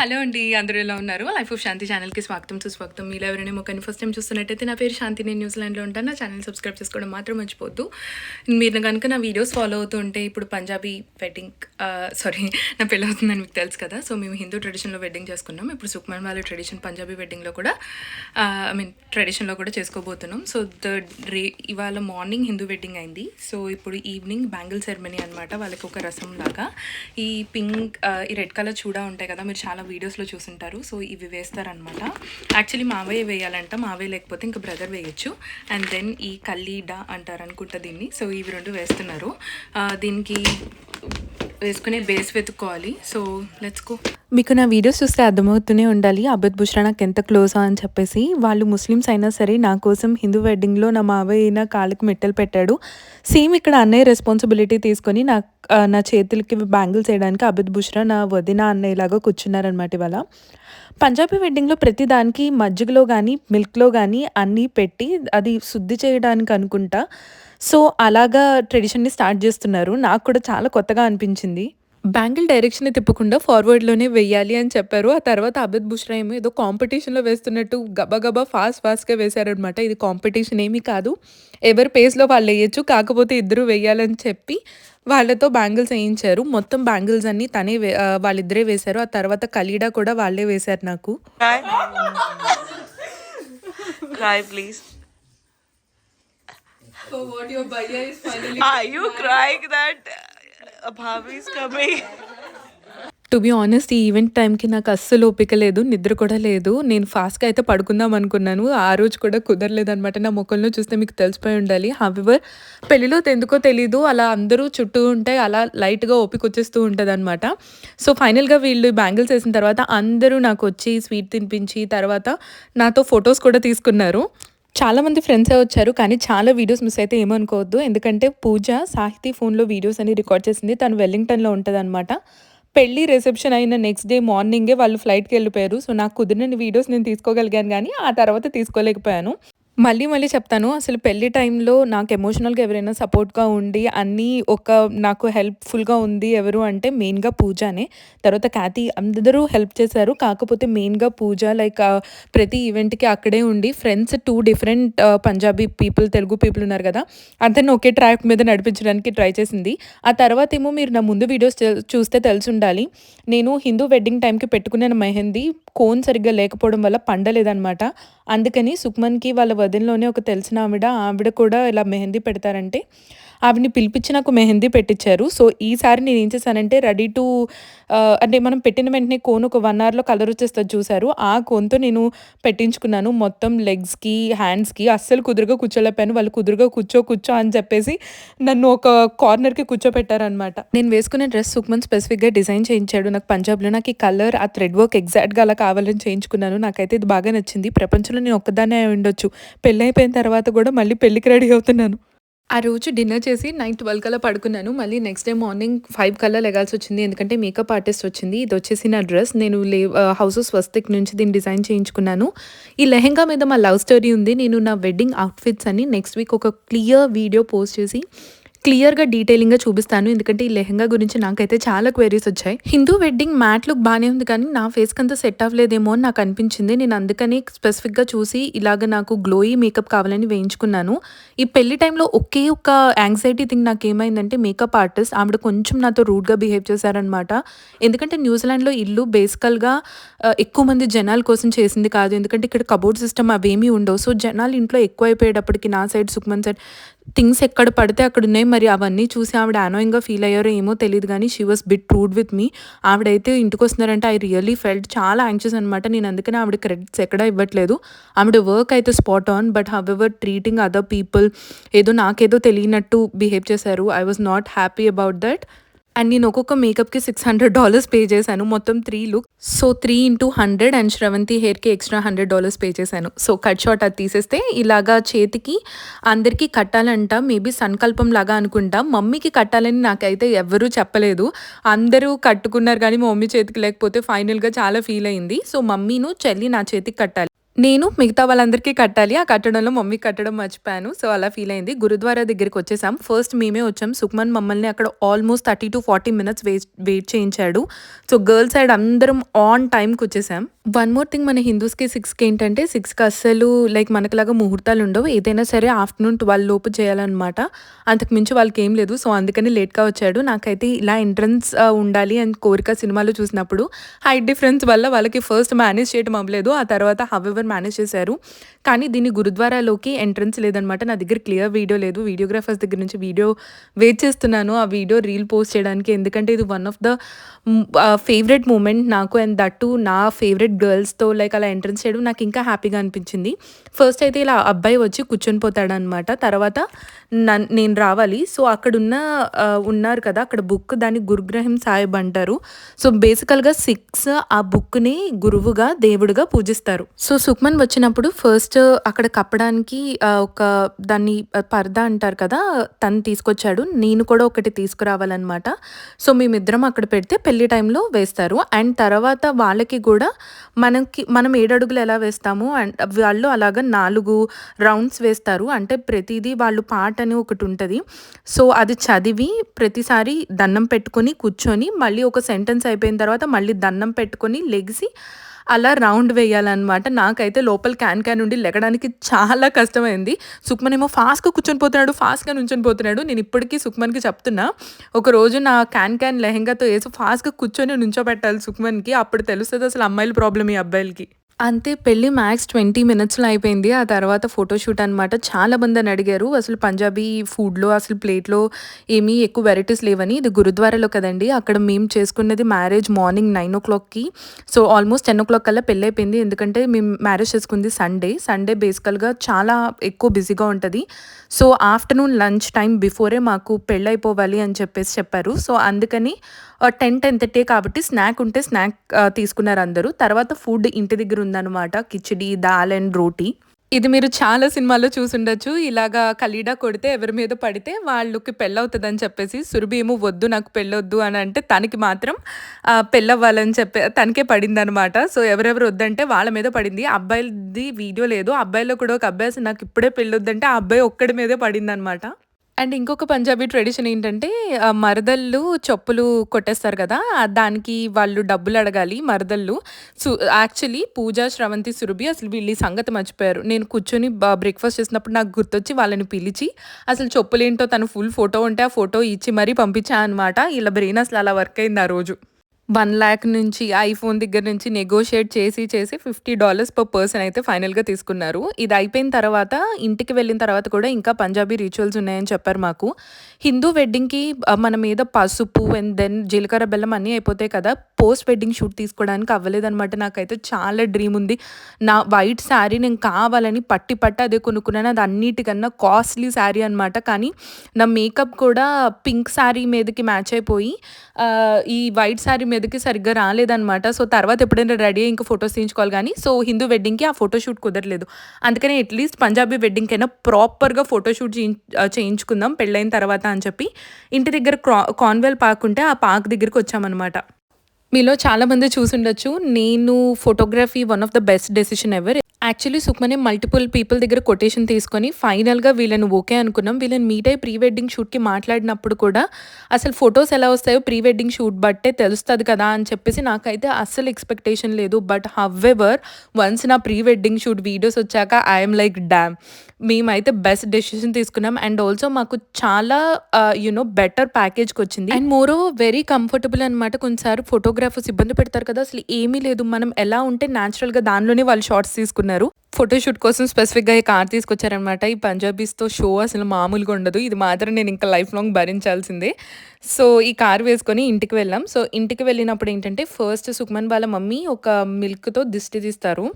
Hello అండి అందరూ ఎలా ఉన్నారు? లైఫ్ ఆఫ్ శాంతి ఛానల్కి స్వాగతం సుస్వాగతం. మీరు ఎవరైనా మొక్కని ఫస్ట్ టైం చూస్తున్నట్టయితే నా పేరు శాంతి నేను న్యూజిలాండ్లో ఉంటాను. నా ఛానల్ సబ్స్క్రైబ్ చేసుకోవడం మాత్రం మర్చిపోద్దు మీరు కనుక నా వీడియోస్ ఫాలో అవుతూ ఉంటే ఇప్పుడు పంజాబీ వెడ్డింగ్ సారీ నా పెళ్ళి అవుతుందని మీకు తెలుసు కదా. సో మేము హిందూ ట్రెడిషన్లో వెడ్డింగ్ చేసుకున్నాం. ఇప్పుడు సుక్మన్ వాళ్ళ ట్రెడిషన్ పంజాబీ వెడ్డింగ్లో కూడా ఐ మీన్ ట్రెడిషన్లో కూడా చేసుకోబోతున్నాం. సో ద రే ఇవాళ మార్నింగ్ హిందూ వెడ్డింగ్ అయింది. సో ఇప్పుడు ఈవినింగ్ బ్యాంగిల్ సెరమనీ అనమాట వాళ్ళకి ఒక రసం లాగా. ఈ పింక్ ఈ రెడ్ కలర్ చూడా ఉంటాయి కదా. మీరు చాలా వీడియోస్లో చూసుంటారు. సో ఇవి వేస్తారనమాట యాక్చువల్లీ మావయ్య వేయాలంట. మావయ్య లేకపోతే ఇంకా బ్రదర్ వేయచ్చు. అండ్ దెన్ ఈ కల్లీడా అంటారు అనుకుంటా దీన్ని. సో ఇవి రెండు వేస్తున్నారు. దీనికి వేసుకునే బేస్ వెతుక్కోవాలి. సో లెట్స్ గో మీకు నా వీడియోస్ చూస్తే అర్థమవుతూనే ఉండాలి. అబద్ బుష్రా నాకు ఎంత క్లోజ్ అని చెప్పేసి వాళ్ళు ముస్లిమ్స్ అయినా సరే నా కోసం హిందూ వెడ్డింగ్లో నా మావయ్య అయినా కాళ్ళకి మెట్టలు పెట్టాడు. సేమ్ ఇక్కడ అన్నయ్య రెస్పాన్సిబిలిటీ తీసుకొని నా నా చేతులకి బ్యాంగిల్స్ వేయడానికి అబద్ బుష్రా నా వదిన అన్నయ్యలాగా కూర్చున్నారనమాట ఇవాళ. పంజాబీ వెడ్డింగ్లో ప్రతి దానికి మజ్జిగలో కానీ మిల్క్లో కానీ అన్నీ పెట్టి అది శుద్ధి చేయడానికి అనుకుంటా. సో అలాగా ట్రెడిషన్ని స్టార్ట్ చేస్తున్నారు. నాకు కూడా చాలా కొత్తగా అనిపించింది. బ్యాంగిల్ డైరెక్షన్ తిప్పకుండా ఫార్వర్డ్లోనే వెయ్యాలి అని చెప్పారు. ఆ తర్వాత అబద్ బుష్రా ఏమో ఏదో కాంపిటీషన్లో వేస్తున్నట్టు గబగబా ఫాస్ట్ ఫాస్ట్గా వేశారనమాట ఇది కాంపిటీషన్ ఏమీ కాదు. ఎవరి పేస్లో వాళ్ళు వేయచ్చు కాకపోతే ఇద్దరు వేయాలని చెప్పి వాళ్ళతో బ్యాంగిల్స్ వేయించారు. మొత్తం బ్యాంగిల్స్ అన్నీ తనే వాళ్ళిద్దరే వేశారు. ఆ తర్వాత కలీడా కూడా వాళ్ళే వేశారు నాకు. Are you crying that? To be honest ఈ ఈవెంట్ టైంకి నాకు అస్సలు ఓపిక లేదు నిద్ర కూడా లేదు. నేను ఫాస్ట్గా అయితే పడుకుందాం అనుకున్నాను. ఆ రోజు కూడా కుదరలేదు అనమాట నా ముఖంలో చూస్తే మీకు తెలిసిపోయి ఉండాలి. హవెవర్ పెళ్ళిలో ఎందుకో తెలీదు. అలా అందరూ చుట్టూ ఉంటే అలా లైట్గా ఓపిక వచ్చేస్తూ ఉంటుంది అనమాట సో ఫైనల్గా వీళ్ళు బ్యాంగిల్స్ వేసిన తర్వాత అందరూ నాకు వచ్చి స్వీట్ తినిపించి తర్వాత నాతో ఫొటోస్ కూడా తీసుకున్నారు. చాలా మంది ఫ్రెండ్సే వచ్చారు కానీ చాలా వీడియోస్ మిస్ అయితే ఏమనుకోవద్దు. ఎందుకంటే పూజ సాహితీ ఫోన్లో వీడియోస్ అని రికార్డ్ చేసింది. తను వెల్లింగ్టన్లో ఉంటుంది పెళ్ళి రిసెప్షన్ అయిన నెక్స్ట్ డే మార్నింగే వాళ్ళు ఫ్లైట్కి వెళ్ళిపోయారు. సో నాకు కుదిరిన వీడియోస్ నేను తీసుకోగలిగాను కానీ ఆ తర్వాత తీసుకోలేకపోయాను. మళ్ళీ మళ్ళీ చెప్తాను అసలు పెళ్ళి టైంలో నాకు ఎమోషనల్గా ఎవరైనా సపోర్ట్గా ఉండి అన్నీ ఒక నాకు హెల్ప్ఫుల్గా ఉంది ఎవరు అంటే మెయిన్గా పూజనే. తర్వాత ఖ్యాతి అందరూ హెల్ప్ చేశారు కాకపోతే మెయిన్గా పూజ లైక్ ప్రతి ఈవెంట్కి అక్కడే ఉండి friends two different Punjabi people Telugu people ఉన్నారు కదా అందరిని ఒకే ట్రాక్ మీద నడిపించడానికి ట్రై చేసింది. ఆ తర్వాత ఏమో మీరు నా ముందు వీడియోస్ చూస్తే తెలిసి ఉండాలి నేను హిందూ వెడ్డింగ్ టైంకి పెట్టుకున్న మెహందీ కోన్ సరిగ్గా లేకపోవడం వల్ల పండలేదన్నమాట. అందుకని సుక్మన్కి వాళ్ళ వదినలోనే ఒక తెలిసిన ఆవిడ ఆవిడ కూడా ఇలా మెహందీ పెడతారంటే ఆవిడని పిలిపించి నాకు మెహందీ పెట్టించారు సో ఈసారి నేను ఏం చేశానంటే రెడీ టు అంటే మనం పెట్టిన వెంటనే కోన్ ఒక వన్ అవర్లో కలర్ వచ్చేస్తుంది చూసారు ఆ కోన్తో నేను పెట్టించుకున్నాను. మొత్తం లెగ్స్కి హ్యాండ్స్కి అస్సలు కుదురుగా కూర్చోలేపాను వాళ్ళు కుదురుగా కూర్చో కూర్చో అని చెప్పేసి నన్ను ఒక కార్నర్కి కూర్చోపెట్టారనమాట నేను వేసుకునే డ్రెస్ సుక్మన్ స్పెసిఫిక్గా డిజైన్ చేయించాడు. నాకు పంజాబ్లో నాకు ఈ కలర్ ఆ థ్రెడ్ వర్క్ ఎగ్జాక్ట్గా అలా కావాలని చేయించుకున్నాను. నాకైతే ఇది బాగా నచ్చింది. ప్రపంచంలో నేను ఒక్కదాన్నే అయి ఉండొచ్చు. పెళ్ళి అయిపోయిన తర్వాత కూడా మళ్ళీ పెళ్ళికి రెడీ అవుతున్నాను. ఆ రోజు డిన్నర్ చేసి నైట్ ట్వెల్వ్ కల్లా పడుకున్నాను. మళ్ళీ నెక్స్ట్ డే మార్నింగ్ ఫైవ్ కల్లా లెగాల్సి వచ్చింది. ఎందుకంటే మేకప్ ఆర్టిస్ట్ వచ్చింది. ఇది వచ్చేసి నా డ్రెస్. నేను లే హౌస్ స్వస్తిక్ నుంచి దీన్ని డిజైన్ చేయించుకున్నాను. ఈ లెహెంగా మీద మా లవ్ స్టోరీ ఉంది. నేను నా వెడ్డింగ్ అవుట్ఫిట్స్ అని నెక్స్ట్ వీక్ ఒక క్లియర్ వీడియో పోస్ట్ చేసి క్లియర్గా డీటెయిలింగ్గా చూపిస్తాను. ఎందుకంటే ఈ లెహంగా గురించి నాకైతే చాలా క్వైరీస్ వచ్చాయి. హిందూ వెడ్డింగ్ మ్యాట్ లుక్ బాగానే ఉంది కానీ నా ఫేస్కి అంత సెట్ అవ్వలేదేమో అని నాకు అనిపించింది. నేను అందుకని స్పెసిఫిక్గా చూసి ఇలాగ నాకు గ్లోయీ మేకప్ కావాలని వేయించుకున్నాను. ఈ పెళ్ళి టైంలో ఒకే ఒక యాంగ్జైటీ థింగ్ నాకు ఏమైందంటే మేకప్ ఆర్టిస్ట్ ఆవిడ కొంచెం నాతో రూడ్గా బిహేవ్ చేశారనమాట ఎందుకంటే న్యూజిలాండ్లో ఇల్లు బేసికల్గా ఎక్కువ మంది జనాల కోసం చేసింది కాదు. ఎందుకంటే ఇక్కడ కబోర్డ్ సిస్టమ్ అవేమీ ఉండవు. సో జనాలు ఇంట్లో ఎక్కువ అయిపోయేటప్పటికి నా సైడ్ సుక్మన్ సైడ్ థింగ్స్ ఎక్కడ పడితే అక్కడ ఉన్నాయి మరి అవన్నీ చూసి ఆవిడ అనోయింగ్గా ఫీల్ అయ్యారో ఏమో తెలియదు కానీ she was bit rude with me ఆవిడైతే ఇంటికి వస్తున్నారంటే ఐ రియల్లీ ఫెల్ట్ చాలా యాంగ్షియస్ అనమాట నేను అందుకనే ఆవిడ క్రెడిట్స్ ఎక్కడా ఇవ్వట్లేదు. ఆవిడ వర్క్ అయితే spot on but however treating other people ఏదో నాకేదో తెలియనట్టు బిహేవ్ చేశారు. I was not happy about that and నేను ఒక్కొక్క మేకప్కి సిక్స్ హండ్రెడ్ డాలర్స్ పే చేశాను. మొత్తం three look so three into hundred and Sravanthi హెయిర్కి ఎక్స్ట్రా హండ్రెడ్ డాలర్స్ పే చేశాను. సో కట్ షార్ట్ అది తీసేస్తే ఇలాగా చేతికి అందరికీ కట్టాలంట. మేబీ సంకల్పం లాగా అనుకుంటా. మమ్మీకి కట్టాలని నాకైతే ఎవ్వరూ చెప్పలేదు. అందరూ కట్టుకున్నారు కానీ మా మమ్మీ చేతికి లేకపోతే ఫైనల్గా చాలా ఫీల్ అయింది. సో మమ్మీను చెల్లి నా చేతికి కట్టాలి. నేను మిగతా వాళ్ళందరికీ కట్టాలి. ఆ కట్టడంలో మమ్మీ కట్టడం మర్చిపోయాను. సో, అలా ఫీల్ అయింది. గురుద్వారా దగ్గరికి వచ్చేసాం. ఫస్ట్ మేమే వచ్చాం. సుక్మన్ మమ్మల్ని అక్కడ ఆల్మోస్ట్ 30-40 మినిట్స్ వేస్ట్ వెయిట్ చేయించాడు. సో, గర్ల్స్ సైడ్ అందరం ఆన్ టైంకి వచ్చేసాం. వన్ మోర్ థింగ్ మన హిందూస్‌కి సిక్స్కి ఏంటంటే సిక్స్కి అస్సలు లైక్ మనకులాగా ముహూర్తాలు ఉండవు. ఏదైనా సరే ఆఫ్టర్‌నూన్ 12 లోపు చేయాలన్నమాట. అంతకు మించి ఏం లేదు. సో, అందుకని లేట్‌గా వచ్చాడు. నాకైతే ఇలా ఎంట్రన్స్ ఉండాలి అని కోరిక సినిమాలు చూసినప్పుడు హైట్ డిఫరెన్స్ వల్ల వాళ్ళకి ఫస్ట్ మేనేజ్ చేయడం అవ్వలేదు. ఆ తర్వాత అందరు మేనేజ్ చేశారు. కానీ దీన్ని గురుద్వారాలోకి ఎంట్రన్స్ లేదనమాట. నా దగ్గర క్లియర్ వీడియో లేదు. వీడియోగ్రాఫర్స్ దగ్గర నుంచి వీడియో వెయిట్ చేస్తున్నాను. ఆ వీడియో రీల్ పోస్ట్ చేయడానికి. ఎందుకంటే ఇది one of the favourite moment నాకు అండ్ దట్టు నా ఫేవరెట్ గర్ల్స్‌తో లైక్ అలా ఎంట్రన్స్ చేయడం నాకు ఇంకా హ్యాపీగా అనిపించింది. ఫస్ట్ అయితే ఇలా అబ్బాయి వచ్చి కూర్చొని పోతాడనమాట. తర్వాత నన్ నేను రావాలి. సో, అక్కడున్న ఉన్నారు కదా! అక్కడ బుక్ దాన్ని గురుగ్రహం సాహెబ్ అంటారు. సో, బేసికల్‌గా సిక్స్ ఆ బుక్‌ని గురువుగా, దేవుడుగా పూజిస్తారు. సో, సుక్మన్ వచ్చినప్పుడు ఫస్ట్ అక్కడ కప్పడానికి ఒక దాన్ని ఆహ్, పరదా అంటారు కదా! తను తీసుకొచ్చాడు. నేను కూడా ఒకటి తీసుకురావాలన్నమాట సో, మేమిద్దరం అక్కడ పెడితే పెళ్ళి టైంలో వేస్తారు. అండ్ తర్వాత వాళ్ళకి కూడా మనకి మనం ఏడడుగులు ఎలా వేస్తాము అండ్ వాళ్ళు అలాగా నాలుగు రౌండ్స్ వేస్తారు. అంటే ప్రతిదీ వాళ్ళు పాట అని ఒకటి ఉంటుంది సో, అది చదివి ప్రతిసారి దండం పెట్టుకొని కూర్చొని మళ్ళీ ఒక సెంటెన్స్ అయిపోయిన తర్వాత మళ్ళీ దండం పెట్టుకొని లెగిసి అలా రౌండ్ వేయాలన్నమాట. నాకైతే లోపల క్యాన్ క్యాన్ నుండి లెగడానికి చాలా కష్టమైంది. సుక్మన్ ఏమో ఫాస్ట్‌గా కూర్చొని పోతున్నాడు. ఫాస్ట్‌గా నుంచొని పోతున్నాడు. నేను ఇప్పటికీ సుక్మన్‌కి చెప్తున్నా. ఒకరోజు నా క్యాన్ క్యాన్ లెహెంగాతో వేసి ఫాస్ట్‌గా కూర్చొని నుంచోబెట్టాలి సుక్మన్‌కి. అప్పుడు తెలుస్తుంది అసలు అమ్మాయిల ప్రాబ్లమ్ ఈ అబ్బాయిలకి. అంతే పెళ్ళి మ్యాక్స్ 20 మినిట్స్‌లో అయిపోయింది. ఆ తర్వాత ఫోటోషూట్ అనమాట. చాలా మందని అడిగారు. అసలు పంజాబీ ఫుడ్‌లో అసలు ప్లేట్‌లో ఏమీ ఎక్కువ వెరైటీస్ లేవని. ఇది గురుద్వారాలో కదండి అక్కడ మేము చేసుకున్నది మ్యారేజ్ మార్నింగ్ 9:00కి. సో, ఆల్మోస్ట్ 10:00 కల్లా పెళ్ళయిపోయింది. ఎందుకంటే మేము మ్యారేజ్ చేసుకుంది సండే. సండే బేసికల్‌గా చాలా ఎక్కువ బిజీగా ఉంటుంది సో, ఆఫ్టర్‌నూన్ లంచ్ టైం బిఫోరే మాకు పెళ్ళయిపోవాలి అని చెప్పేసి చెప్పారు. సో, అందుకని టెన్ టెన్ థర్టీ కాబట్టి స్నాక్ ఉంటే స్నాక్ తీసుకున్నారు అందరూ. తర్వాత ఫుడ్ ఇంటి దగ్గర ఉందనమాట. కిచిడి, దాల్ అండ్ రోటీ. ఇది మీరు చాలా సినిమాల్లో చూసుండొచ్చు. ఇలాగా కలీడా కొడితే ఎవరి మీద పడితే వాళ్ళకి పెళ్ళవుతుందని చెప్పేసి సురభి ఏమో వద్దు నాకు పెళ్ళొద్దు అని అంటే తనకి మాత్రం పెళ్ళవ్వాలని చెప్పే తనకే తనకే పడిందనమాట. సో, ఎవరెవరు వద్దంటే వాళ్ళ మీద పడింది. అబ్బాయిది వీడియో లేదు. అబ్బాయిలో కూడా ఒక అబ్బాయి నాకు ఇప్పుడే పెళ్ళొద్దంటే ఆ అబ్బాయి ఒక్కడి మీదే పడిందనమాట. అండ్ ఇంకొక పంజాబీ ట్రెడిషన్ ఏంటంటే మరదళ్ళు చెప్పులు కొట్టేస్తారు కదా! దానికి వాళ్ళు డబ్బులు అడగాలి మరదళ్ళు. సు యాక్చువల్లీ పూజ, శ్రవంతి, సురభి అసలు వీళ్ళు ఈ సంగతి మర్చిపోయారు. నేను కూర్చొని బ్రేక్‌ఫాస్ట్ చేసినప్పుడు నాకు గుర్తొచ్చి వాళ్ళని పిలిచి అసలు చెప్పులేంటో తను ఫుల్ ఫోటో ఉంటే ఆ ఫోటో ఇచ్చి మరీ పంపించా అనమాట. వీళ్ళ బ్రెయిన్ అసలు అలా వర్క్ అయింది ఆ రోజు. వన్ ల్యాక్ నుంచి ఐఫోన్ దగ్గర నుంచి నెగోషియేట్ చేసి చేసి $50 పర్ పర్సన్ అయితే ఫైనల్‌గా తీసుకున్నారు. ఇది అయిపోయిన తర్వాత ఇంటికి వెళ్ళిన తర్వాత కూడా ఇంకా పంజాబీ రిచువల్స్ ఉన్నాయని చెప్పారు మాకు. హిందూ వెడ్డింగ్‌కి మన మీద పసుపు అండ్ దెన్ జీలకర్ర, బెల్లం అన్నీ అయిపోతాయి కదా! పోస్ట్ వెడ్డింగ్ షూట్ తీసుకోవడానికి అవ్వలేదనమాట. నాకైతే చాలా డ్రీమ్ ఉంది. నా వైట్ శారీ నేను కావాలని పట్టి పట్టి అదే కొనుక్కున్నాను. అది అన్నిటికన్నా కాస్ట్‌లీ శారీ అనమాట. కానీ నా మేకప్ కూడా పింక్ శారీ మీదకి మ్యాచ్ అయిపోయి ఈ వైట్ శారీ మీదకి సరిగ్గా రాలేదనమాట. సో, తర్వాత ఎప్పుడైనా రెడీ అయ్యి ఇంకా ఫొటోస్ తీయించుకోవాలి కానీ సో, హిందూ వెడ్డింగ్‌కి ఆ ఫోటోషూట్ కుదరలేదు. అందుకని అట్‌లీస్ట్ పంజాబీ వెడ్డింగ్‌కైనా ప్రాపర్‌గా ఫోటోషూట్ చేయించుకుందాం పెళ్ళైన తర్వాత అని చెప్పి ఇంటి దగ్గర క్రా కాన్వెల్ పార్క్ ఉంటే ఆ పార్క్ దగ్గరికి వచ్చామనమాట. మీలో చాలామంది చూసుండొచ్చు. నేను photography one of the best decision ever. Actually సుక్మనే multiple people దగ్గర కొటేషన్ తీసుకొని ఫైనల్‌గా వీళ్ళని ఓకే అనుకున్నాం. వీళ్ళని మీట్ అయ్యి ప్రీ వెడ్డింగ్ షూట్‌కి మాట్లాడినప్పుడు కూడా అసలు ఫొటోస్ ఎలా వస్తాయో ప్రీ వెడ్డింగ్ షూట్ బట్టే తెలుస్తుంది కదా! అని చెప్పేసి నాకైతే అస్సలు ఎక్స్‌పెక్టేషన్ లేదు. బట్ హౌఎవర్ వన్స్ నా ప్రీ వెడ్డింగ్ షూట్ వీడియోస్ వచ్చాక ఐ లైక్ డ్యామ్ మేమైతే బెస్ట్ డెసిషన్ తీసుకున్నాం. అండ్ ఆల్సో మాకు చాలా యూనో బెటర్ ప్యాకేజ్కి వచ్చింది అండ్ మోరో వెరీ కంఫర్టబుల్ అనమాట. కొన్నిసార్లు ఫోటోగ్రాఫర్స్ ఇబ్బంది పెడతారు కదా! అసలు ఏమీ లేదు. మనం ఎలా ఉంటే న్యాచురల్‌గా దానిలోనే వాళ్ళు షార్ట్స్ తీసుకున్నారు. ఫోటో షూట్ కోసం స్పెసిఫిక్‌గా ఈ కార్ తీసుకొచ్చారనమాట. ఈ పంజాబీస్‌తో షో అసలు మామూలుగా ఉండదు. ఇది మాత్రం నేను ఇంకా లైఫ్ లాంగ్ భరించాల్సిందే. సో, ఈ కార్ వేసుకొని ఇంటికి వెళ్ళాం. సో, ఇంటికి వెళ్ళినప్పుడు ఏంటంటే ఫస్ట్ సుక్మన్ వాళ్ళ మమ్మీ ఒక మిల్క్‌తో దిష్టి తీస్తారు.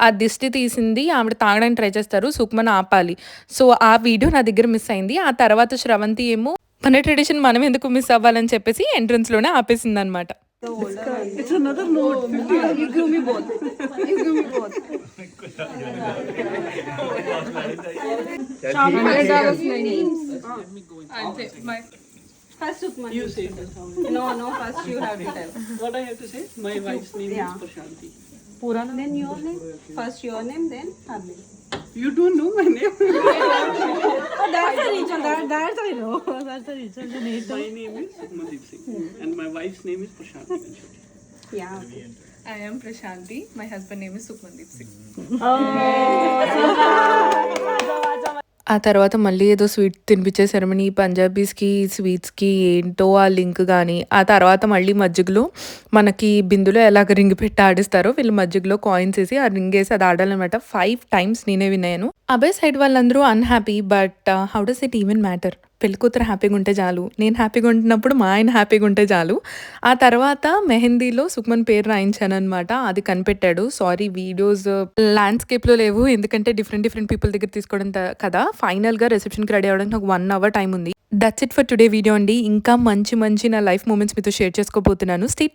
ఆ దిష్టి తీసింది ఆవిడ తాగడానికి ట్రై చేస్తారు. సుక్మన్ ఆపాలి. సో, ఆ వీడియో నా దగ్గర మిస్ అయింది. ఆ తర్వాత శ్రవంతి ఏమో మన ట్రెడిషన్ మనం ఎందుకు మిస్ అవ్వాలని చెప్పేసి ఎంట్రన్స్‌లోనే ఆపేసిందనమాట. It's another note. Oh, you give me both. You give me both. Hundred dollars names. First Sukman. You say that. No, no. First you have to tell. What I have to say? My wife's name Yeah. is Prashanti. Pura name? Then your name. First your name, then her name. You don't know my name? oh, that's the reason. That, that's I know. Oh, that's the reason. My name is Sukmadeep Singh yeah. and my wife's name is Prashanti Yeah. I am Prashanti. My husband's name is Sukmandeep Singh. Oh, ఆ తర్వాత మళ్ళీ ఏదో sweet తినిపించే ceremony పంజాబీస్కి స్వీట్స్కి ఏంటో ఆ link కానీ ఆ తర్వాత మళ్ళీ మజ్జిగలో మనకి బిందులో ఎలాగ రింగ్ పెట్టి ఆడిస్తారో వీళ్ళు మజ్జిగలో కాయిన్స్ వేసి ఆ రింగ్ వేసి అది ఆడాలన్నమాట. ఫైవ్ టైమ్స్ నేనే విన్నాను. అబే సైడ్ వాళ్ళందరూ unhappy but how does it even matter పెళ్ళి కూతురు హ్యాపీగా ఉంటే చాలు నేను హ్యాపీగా ఉంటున్నప్పుడు మా ఆయన హ్యాపీగా ఉంటే చాలు. ఆ తర్వాత మెహందీలో సుక్మన్ పేరు రాయించాను అనమాట అది కనిపెట్టాడు. సారీ వీడియోస్ ల్యాండ్స్కేప్లో లేవు ఎందుకంటే డిఫరెంట్ డిఫరెంట్ పీపుల్ దగ్గర తీసుకోవడం కదా. ఫైనల్గా రిసెప్షన్కి రెడీ అవ్వడానికి నాకు వన్ అవర్ టైం ఉంది. That's it for today video అండి. ఇంకా మంచి మంచి నా లైఫ్ మూమెంట్స్ మీతో షేర్ చేసుకోబోతున్నాను. స్టేట్